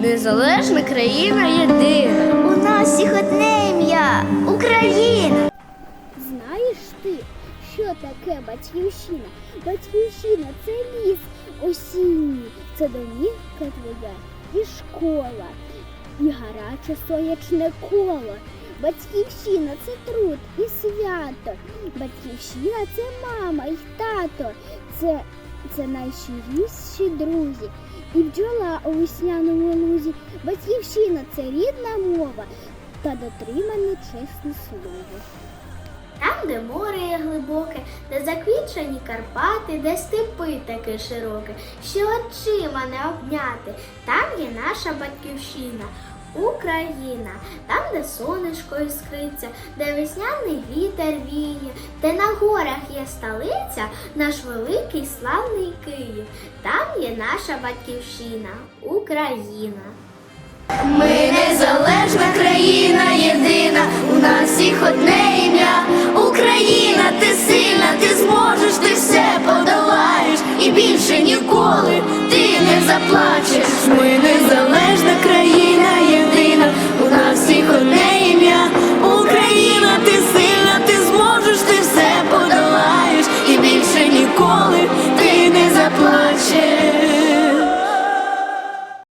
Незалежна країна єдина. У нас всіх одне ім'я Україна. Знаєш ти, що таке батьківщина? Батьківщина це ліс осінній, це домівка твоя і школа, і гаряче сонячне коло. Батьківщина це труд і свято. Батьківщина це мама і тато. Це, це найщиріші друзі. І бджола у весняному лузі. Батьківщина це рідна мова та дотримане чесне слово. Там, де море є глибоке, де заквічені Карпати, де степи таке широке, що очима не обняти, там є наша батьківщина. Україна, там, де сонечко іскриться, де весняний вітер віє, де на горах є столиця, наш великий славний Київ. Там є наша батьківщина, Україна. Ми незалежна країна єдина, у нас всіх одне ім'я. Україна, ти сильна, ти зможеш, ти все подолаєш, і більше ніколи ти не заплачеш. Ми незалежна